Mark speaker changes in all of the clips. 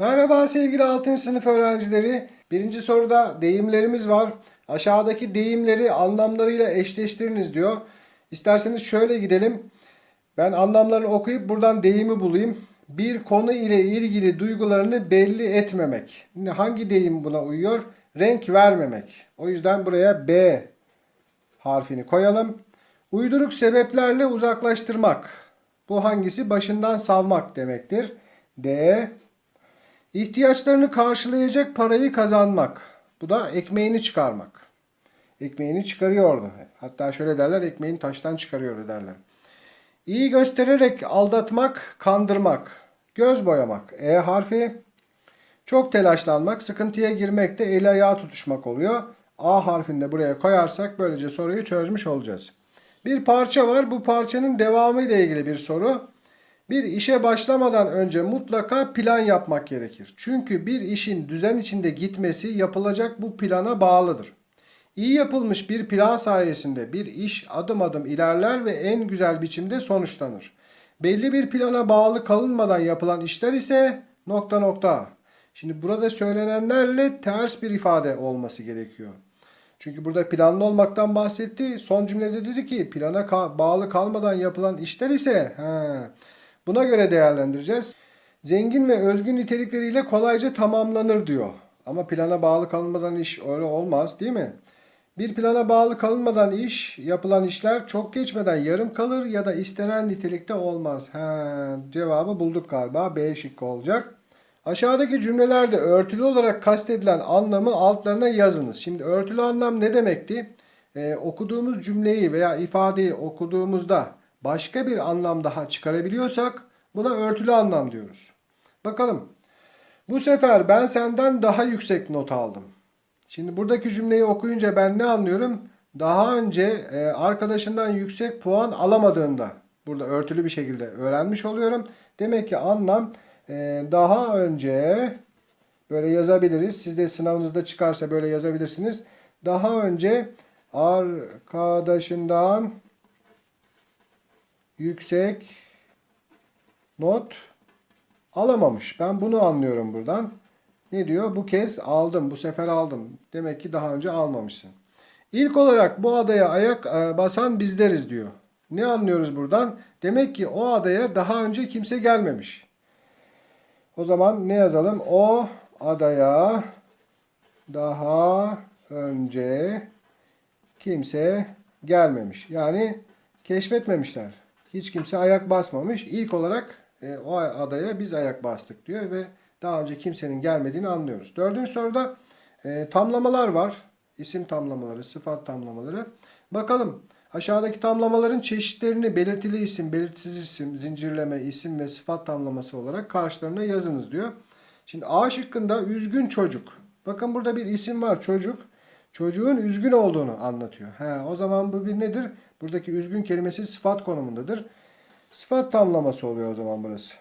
Speaker 1: Merhaba sevgili 6. sınıf öğrencileri. Birinci soruda deyimlerimiz var. Aşağıdaki deyimleri anlamlarıyla eşleştiriniz diyor. İsterseniz şöyle gidelim. Ben anlamlarını okuyup buradan deyimi bulayım. Bir konu ile ilgili duygularını belli etmemek. Şimdi hangi deyim buna uyuyor? Renk vermemek. O yüzden buraya B harfini koyalım. Uyduruk sebeplerle uzaklaştırmak. Bu hangisi? Başından savmak demektir. D. İhtiyaçlarını karşılayacak parayı kazanmak. Bu da ekmeğini çıkarmak. Ekmeğini çıkarıyordu. Hatta şöyle derler ekmeğini taştan çıkarıyor derler. İyi göstererek aldatmak, kandırmak. Göz boyamak. E harfi. Çok telaşlanmak, sıkıntıya girmek de eli ayağı tutuşmak oluyor. A harfini de buraya koyarsak böylece soruyu çözmüş olacağız. Bir parça var. Bu parçanın devamı ile ilgili bir soru. Bir işe başlamadan önce mutlaka plan yapmak gerekir. Çünkü bir işin düzen içinde gitmesi yapılacak bu plana bağlıdır. İyi yapılmış bir plan sayesinde bir iş adım adım ilerler ve en güzel biçimde sonuçlanır. Belli bir plana bağlı kalınmadan yapılan işler ise nokta nokta. Şimdi burada söylenenlerle ters bir ifade olması gerekiyor. Çünkü burada planlı olmaktan bahsetti. Son cümlede dedi ki plana ka- bağlı kalmadan yapılan işler ise he, buna göre değerlendireceğiz. Zengin ve özgün nitelikleriyle kolayca tamamlanır diyor. Ama plana bağlı kalmadan iş öyle olmaz değil mi? Bir plana bağlı kalınmadan iş, yapılan işler çok geçmeden yarım kalır ya da istenen nitelikte olmaz. He, cevabı bulduk galiba. B şıkkı olacak. Aşağıdaki cümlelerde örtülü olarak kastedilen anlamı altlarına yazınız. Şimdi örtülü anlam ne demekti? Ee, okuduğumuz cümleyi veya ifadeyi okuduğumuzda başka bir anlam daha çıkarabiliyorsak buna örtülü anlam diyoruz. Bakalım. Bu sefer ben senden daha yüksek not aldım. Şimdi buradaki cümleyi okuyunca ben ne anlıyorum? Daha önce e, arkadaşından yüksek puan alamadığında burada örtülü bir şekilde öğrenmiş oluyorum. Demek ki anlam e, daha önce böyle yazabiliriz. Siz de sınavınızda çıkarsa böyle yazabilirsiniz. Daha önce arkadaşından yüksek not alamamış. Ben bunu anlıyorum buradan. Ne diyor? Bu kez aldım, bu sefer aldım. Demek ki daha önce almamışsın. İlk olarak bu adaya ayak e, basan bizleriz diyor. Ne anlıyoruz buradan? Demek ki o adaya daha önce kimse gelmemiş. O zaman ne yazalım? O adaya daha önce kimse gelmemiş. Yani keşfetmemişler. Hiç kimse ayak basmamış. İlk olarak e, o adaya biz ayak bastık diyor ve daha önce kimsenin gelmediğini anlıyoruz. Dördüncü soruda e, tamlamalar var. İsim tamlamaları, sıfat tamlamaları. Bakalım aşağıdaki tamlamaların çeşitlerini belirtili isim, belirtisiz isim, zincirleme, isim ve sıfat tamlaması olarak karşılarına yazınız diyor. Şimdi A şıkkında üzgün çocuk. Bakın burada bir isim var çocuk. Çocuğun üzgün olduğunu anlatıyor. He, o zaman bu bir nedir? Buradaki üzgün kelimesi sıfat konumundadır. Sıfat tamlaması oluyor o zaman burası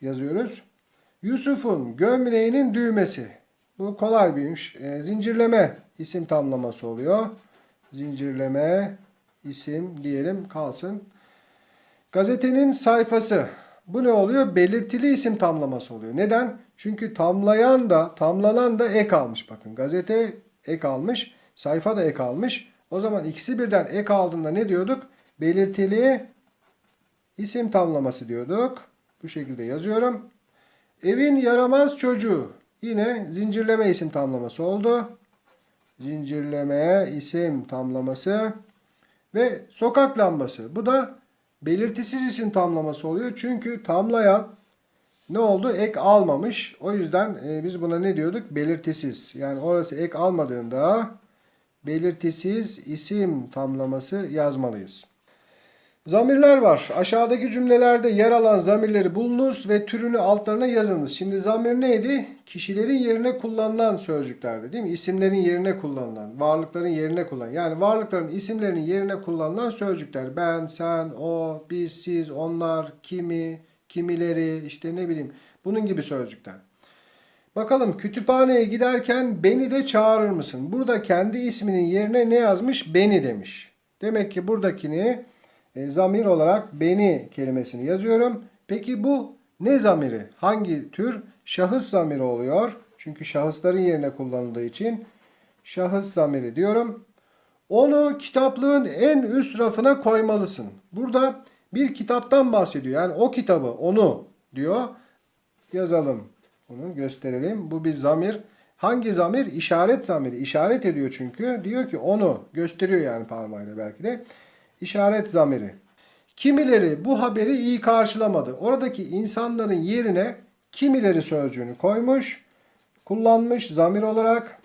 Speaker 1: yazıyoruz. Yusuf'un gömleğinin düğmesi. Bu kolay bir. E, zincirleme isim tamlaması oluyor. Zincirleme isim diyelim kalsın. Gazetenin sayfası. Bu ne oluyor? Belirtili isim tamlaması oluyor. Neden? Çünkü tamlayan da tamlanan da ek almış. Bakın gazete ek almış. Sayfa da ek almış. O zaman ikisi birden ek aldığında ne diyorduk? Belirtili isim tamlaması diyorduk. Bu şekilde yazıyorum. Evin yaramaz çocuğu. Yine zincirleme isim tamlaması oldu. Zincirleme isim tamlaması. Ve sokak lambası. Bu da belirtisiz isim tamlaması oluyor. Çünkü tamlayan ne oldu? Ek almamış. O yüzden e, biz buna ne diyorduk? Belirtisiz. Yani orası ek almadığında belirtisiz isim tamlaması yazmalıyız. Zamirler var. Aşağıdaki cümlelerde yer alan zamirleri bulunuz ve türünü altlarına yazınız. Şimdi zamir neydi? Kişilerin yerine kullanılan sözcüklerdi değil mi? İsimlerin yerine kullanılan, varlıkların yerine kullanılan. Yani varlıkların isimlerinin yerine kullanılan sözcükler. Ben, sen, o, biz, siz, onlar, kimi, kimileri, işte ne bileyim. Bunun gibi sözcükler. Bakalım kütüphaneye giderken beni de çağırır mısın? Burada kendi isminin yerine ne yazmış? Beni demiş. Demek ki buradakini e, zamir olarak beni kelimesini yazıyorum. Peki bu Ne zamiri? Hangi tür? Şahıs zamiri oluyor. Çünkü şahısların yerine kullanıldığı için şahıs zamiri diyorum. Onu kitaplığın en üst rafına koymalısın. Burada bir kitaptan bahsediyor. Yani o kitabı, onu diyor. Yazalım. Bunu gösterelim. Bu bir zamir. Hangi zamir? İşaret zamiri. İşaret ediyor çünkü. Diyor ki onu gösteriyor yani parmağıyla belki de. İşaret zamiri. Kimileri bu haberi iyi karşılamadı. Oradaki insanların yerine kimileri sözcüğünü koymuş, kullanmış zamir olarak.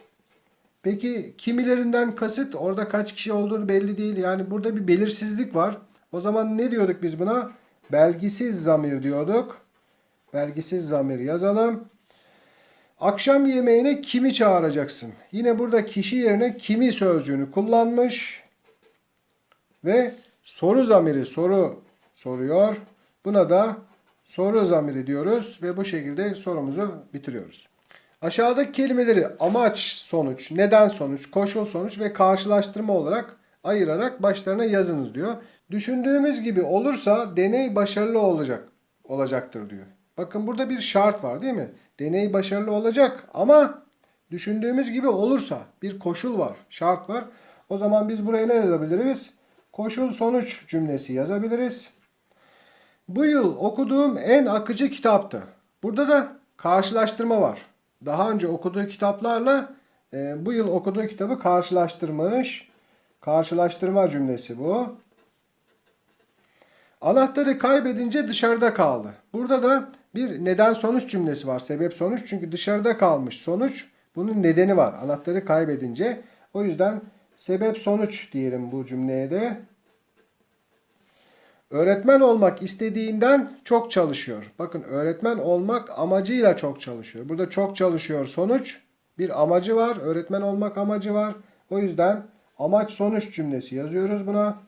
Speaker 1: Peki kimilerinden kasıt orada kaç kişi olduğunu belli değil. Yani burada bir belirsizlik var. O zaman ne diyorduk biz buna? Belgisiz zamir diyorduk. Belgisiz zamir yazalım. Akşam yemeğine kimi çağıracaksın? Yine burada kişi yerine kimi sözcüğünü kullanmış ve soru zamiri soru soruyor. Buna da soru zamiri diyoruz ve bu şekilde sorumuzu bitiriyoruz. Aşağıdaki kelimeleri amaç sonuç, neden sonuç, koşul sonuç ve karşılaştırma olarak ayırarak başlarına yazınız diyor. Düşündüğümüz gibi olursa deney başarılı olacak olacaktır diyor. Bakın burada bir şart var değil mi? Deney başarılı olacak ama düşündüğümüz gibi olursa bir koşul var, şart var. O zaman biz buraya ne yazabiliriz? Koşul sonuç cümlesi yazabiliriz. Bu yıl okuduğum en akıcı kitaptı. Burada da karşılaştırma var. Daha önce okuduğu kitaplarla e, bu yıl okuduğu kitabı karşılaştırmış. Karşılaştırma cümlesi bu. Anahtarı kaybedince dışarıda kaldı. Burada da bir neden sonuç cümlesi var. Sebep sonuç çünkü dışarıda kalmış sonuç. Bunun nedeni var. Anahtarı kaybedince. O yüzden sebep sonuç diyelim bu cümleye de. Öğretmen olmak istediğinden çok çalışıyor. Bakın öğretmen olmak amacıyla çok çalışıyor. Burada çok çalışıyor sonuç. Bir amacı var. Öğretmen olmak amacı var. O yüzden amaç sonuç cümlesi yazıyoruz buna.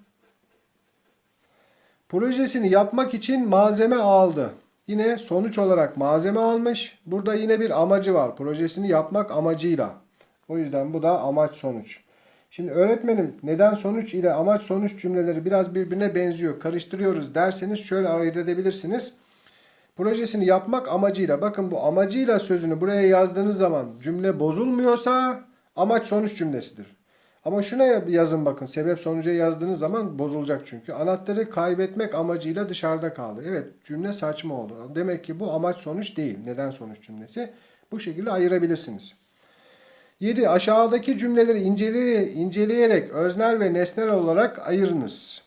Speaker 1: Projesini yapmak için malzeme aldı. Yine sonuç olarak malzeme almış. Burada yine bir amacı var. Projesini yapmak amacıyla. O yüzden bu da amaç sonuç. Şimdi öğretmenim neden sonuç ile amaç sonuç cümleleri biraz birbirine benziyor. Karıştırıyoruz derseniz şöyle ayırt edebilirsiniz. Projesini yapmak amacıyla. Bakın bu amacıyla sözünü buraya yazdığınız zaman cümle bozulmuyorsa amaç sonuç cümlesidir. Ama şuna yazın bakın. Sebep sonuca yazdığınız zaman bozulacak çünkü. Anahtarı kaybetmek amacıyla dışarıda kaldı. Evet cümle saçma oldu. Demek ki bu amaç sonuç değil. Neden sonuç cümlesi. Bu şekilde ayırabilirsiniz. 7. Aşağıdaki cümleleri inceleyerek, inceleyerek öznel ve nesnel olarak ayırınız.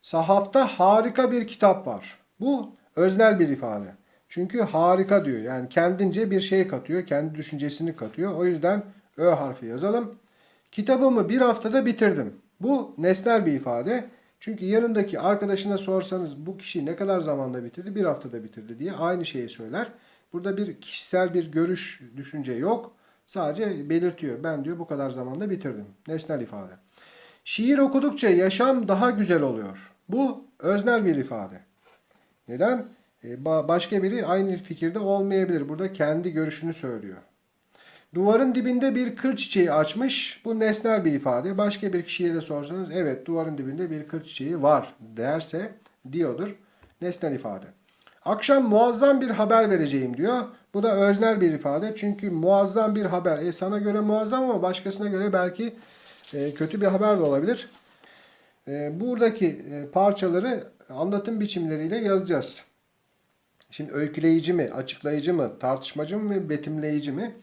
Speaker 1: Sahafta harika bir kitap var. Bu öznel bir ifade. Çünkü harika diyor. Yani kendince bir şey katıyor. Kendi düşüncesini katıyor. O yüzden Ö harfi yazalım. Kitabımı bir haftada bitirdim. Bu nesnel bir ifade. Çünkü yanındaki arkadaşına sorsanız bu kişi ne kadar zamanda bitirdi? Bir haftada bitirdi diye aynı şeyi söyler. Burada bir kişisel bir görüş, düşünce yok. Sadece belirtiyor. Ben diyor bu kadar zamanda bitirdim. Nesnel ifade. Şiir okudukça yaşam daha güzel oluyor. Bu öznel bir ifade. Neden? Ee, başka biri aynı fikirde olmayabilir. Burada kendi görüşünü söylüyor. Duvarın dibinde bir kır çiçeği açmış. Bu nesnel bir ifade. Başka bir kişiye de sorsanız evet duvarın dibinde bir kır çiçeği var derse diyordur. Nesnel ifade. Akşam muazzam bir haber vereceğim diyor. Bu da öznel bir ifade. Çünkü muazzam bir haber. E sana göre muazzam ama başkasına göre belki e, kötü bir haber de olabilir. E, buradaki e, parçaları anlatım biçimleriyle yazacağız. Şimdi öyküleyici mi, açıklayıcı mı, tartışmacı mı ve betimleyici mi?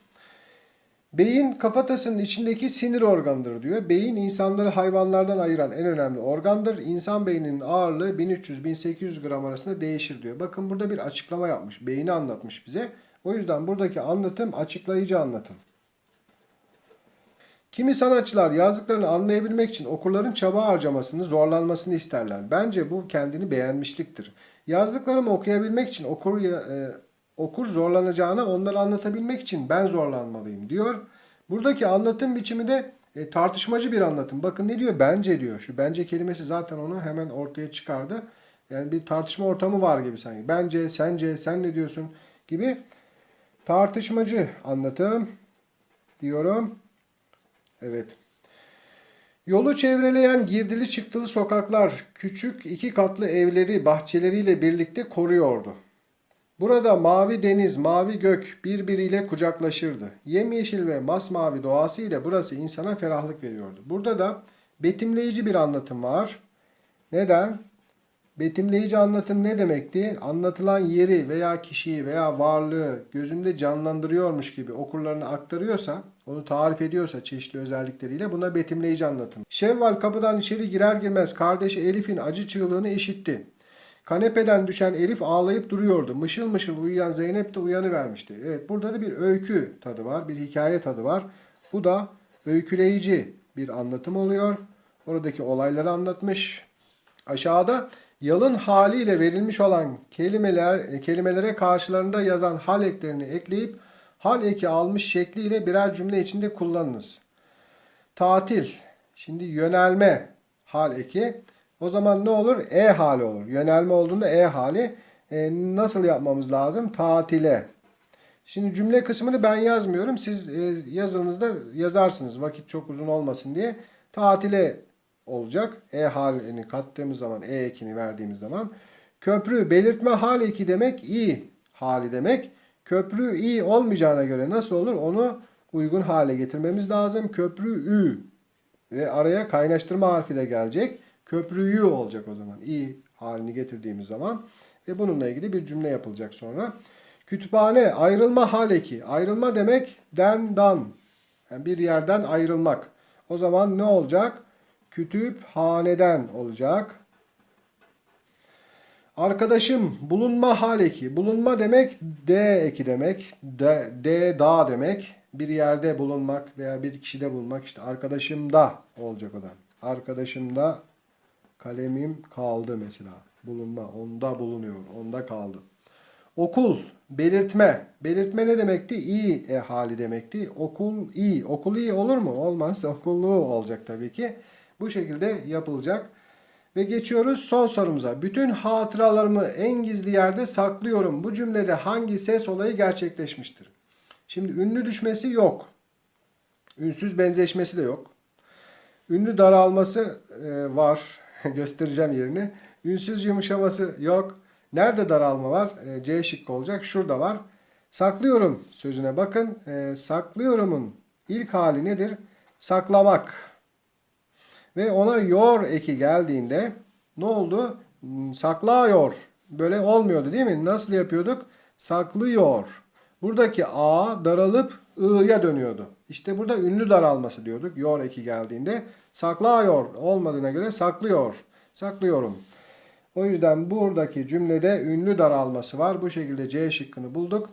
Speaker 1: Beyin kafatasının içindeki sinir organıdır diyor. Beyin insanları hayvanlardan ayıran en önemli organdır. İnsan beyninin ağırlığı 1300-1800 gram arasında değişir diyor. Bakın burada bir açıklama yapmış. Beyni anlatmış bize. O yüzden buradaki anlatım açıklayıcı anlatım. Kimi sanatçılar yazdıklarını anlayabilmek için okurların çaba harcamasını, zorlanmasını isterler. Bence bu kendini beğenmişliktir. Yazdıklarımı okuyabilmek için okur e, okur zorlanacağına onları anlatabilmek için ben zorlanmalıyım diyor. Buradaki anlatım biçimi de e, tartışmacı bir anlatım. Bakın ne diyor? Bence diyor. Şu bence kelimesi zaten onu hemen ortaya çıkardı. Yani bir tartışma ortamı var gibi sanki. Bence, sence, sen ne diyorsun gibi tartışmacı anlatım diyorum. Evet. Yolu çevreleyen girdili çıktılı sokaklar küçük iki katlı evleri bahçeleriyle birlikte koruyordu. Burada mavi deniz, mavi gök birbiriyle kucaklaşırdı. Yemyeşil ve masmavi doğası ile burası insana ferahlık veriyordu. Burada da betimleyici bir anlatım var. Neden? Betimleyici anlatım ne demekti? Anlatılan yeri veya kişiyi veya varlığı gözünde canlandırıyormuş gibi okurlarına aktarıyorsa, onu tarif ediyorsa çeşitli özellikleriyle buna betimleyici anlatım. Şevval kapıdan içeri girer girmez kardeşi Elif'in acı çığlığını işitti. Kanepeden düşen Elif ağlayıp duruyordu. Mışıl mışıl uyuyan Zeynep de uyanıvermişti. Evet burada da bir öykü tadı var, bir hikaye tadı var. Bu da öyküleyici bir anlatım oluyor. Oradaki olayları anlatmış. Aşağıda yalın haliyle verilmiş olan kelimeler kelimelere karşılarında yazan hal eklerini ekleyip hal eki almış şekliyle birer cümle içinde kullanınız. Tatil. Şimdi yönelme hal eki. O zaman ne olur? E hali olur. Yönelme olduğunda E hali. E, nasıl yapmamız lazım? Tatile. Şimdi cümle kısmını ben yazmıyorum. Siz e, yazınızda yazarsınız. Vakit çok uzun olmasın diye. Tatile olacak. E halini kattığımız zaman, E ekini verdiğimiz zaman. Köprü belirtme hal eki demek i hali demek. Köprü i olmayacağına göre nasıl olur? Onu uygun hale getirmemiz lazım. Köprü ü ve araya kaynaştırma harfi de gelecek. Köprüyü olacak o zaman. i halini getirdiğimiz zaman ve bununla ilgili bir cümle yapılacak sonra. Kütüphane ayrılma hal eki. Ayrılma demek den dan. Yani bir yerden ayrılmak. O zaman ne olacak? Kütüphaneden olacak. Arkadaşım bulunma hal eki. Bulunma demek D eki demek. D, D dağ demek. Bir yerde bulunmak veya bir kişide bulunmak. işte arkadaşımda olacak o da. Arkadaşımda kalemim kaldı mesela. Bulunma. Onda bulunuyor. Onda kaldı. Okul, belirtme. Belirtme ne demekti? İyi e hali demekti. Okul iyi. Okul iyi olur mu? Olmaz. Okullu olacak tabii ki. Bu şekilde yapılacak. Ve geçiyoruz son sorumuza. Bütün hatıralarımı en gizli yerde saklıyorum. Bu cümlede hangi ses olayı gerçekleşmiştir? Şimdi ünlü düşmesi yok. Ünsüz benzeşmesi de yok. Ünlü daralması e, var. Göstereceğim yerini. Ünsüz yumuşaması yok. Nerede daralma var? E, C şıkkı olacak. Şurada var. Saklıyorum sözüne bakın. E, saklıyorumun ilk hali nedir? Saklamak. Ve ona yor eki geldiğinde ne oldu? Saklıyor. Böyle olmuyordu değil mi? Nasıl yapıyorduk? Saklıyor. Buradaki A daralıp I'ya dönüyordu. İşte burada ünlü daralması diyorduk. Yor eki geldiğinde. Saklıyor olmadığına göre saklıyor. Saklıyorum. O yüzden buradaki cümlede ünlü daralması var. Bu şekilde C şıkkını bulduk.